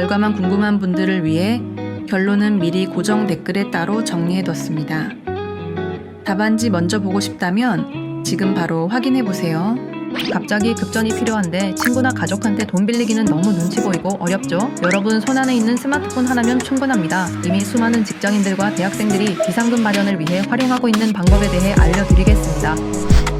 결과만 궁금한 분들을 위해 결론은 미리 고정 댓글에 따로 정리해뒀습니다. 답안지 먼저 보고 싶다면 지금 바로 확인해 보세요. 갑자기 급전이 필요한데 친구나 가족한테 돈 빌리기는 너무 눈치 보이고 어렵죠? 여러분 손안에 있는 스마트폰 하나면 충분합니다. 이미 수많은 직장인들과 대학생들이 비상금 마련을 위해 활용하고 있는 방법에 대해 알려드리겠습니다.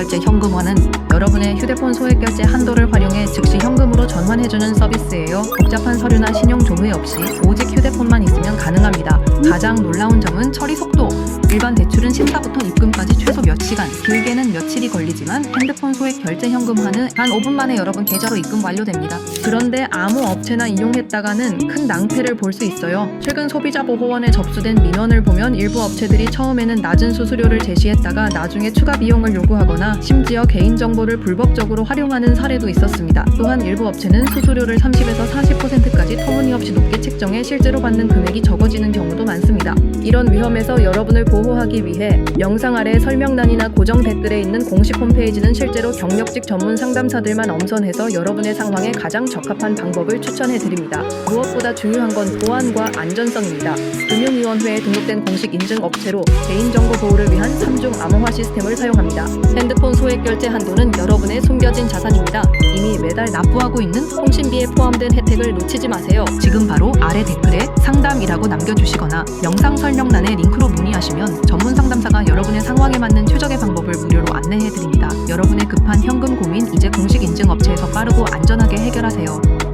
결제 현금화는 여러분의 휴대폰 소액 결제 한도를 활용해 즉시 현금으로 전환해주는 서비스예요. 복잡한 서류나 신용 조회 없이 오직 휴대폰만 있으면 가능합니다. 가장 놀라운 점은 처리 속도. 일반 대출은 심사부터 입금까지 최소 몇 시간, 길게는 며칠이 걸리지만 핸드폰 소액 결제 현금화는 한 5분 만에 여러분 계좌로 입금 완료됩니다. 그런데 아무 업체나 이용했다가는 큰 낭패를 볼 수 있어요. 최근 소비자보호원에 접수된 민원을 보면 일부 업체들이 처음에는 낮은 수수료를 제시했다가 나중에 추가 비용을 요구하거나 심지어 개인정보를 불법적으로 활용하는 사례도 있었습니다. 또한 일부 업체는 수수료를 30에서 40%까지 터무니없이 높게 책정해 실제로 받는 금액이 적어지는 경우도 많습니다. 이런 위험에서 여러분을 보호하기 위해 영상 아래 설명란이나 고정 댓글에 있는 공식 홈페이지는 실제로 경력직 전문 상담사들만 엄선해서 여러분의 상황에 가장 적합한 방법을 추천해 드립니다. 무엇보다 중요한 건 보안과 안전성입니다. 금융위원회에 등록된 공식 인증 업체로 개인정보 보호를 위한 3중 암호화 시스템을 사용합니다. 핸드폰 소액 결제 한도는 여러분의 숨겨진 자산입니다. 이미 매달 납부하고 있는 통신비에 포함된 혜택을 놓치지 마세요. 지금 바로 아래 댓글에 상담이라고 남겨주시거나 영상 설명란에 링크로 문의하시면 전문 상담사가 여러분의 상황에 맞는 최적의 방법을 무료로 안내해 드립니다. 여러분의 급한 현금 고민 이제 공식 인증 업체에서 빠르고 안전하게 해결하세요.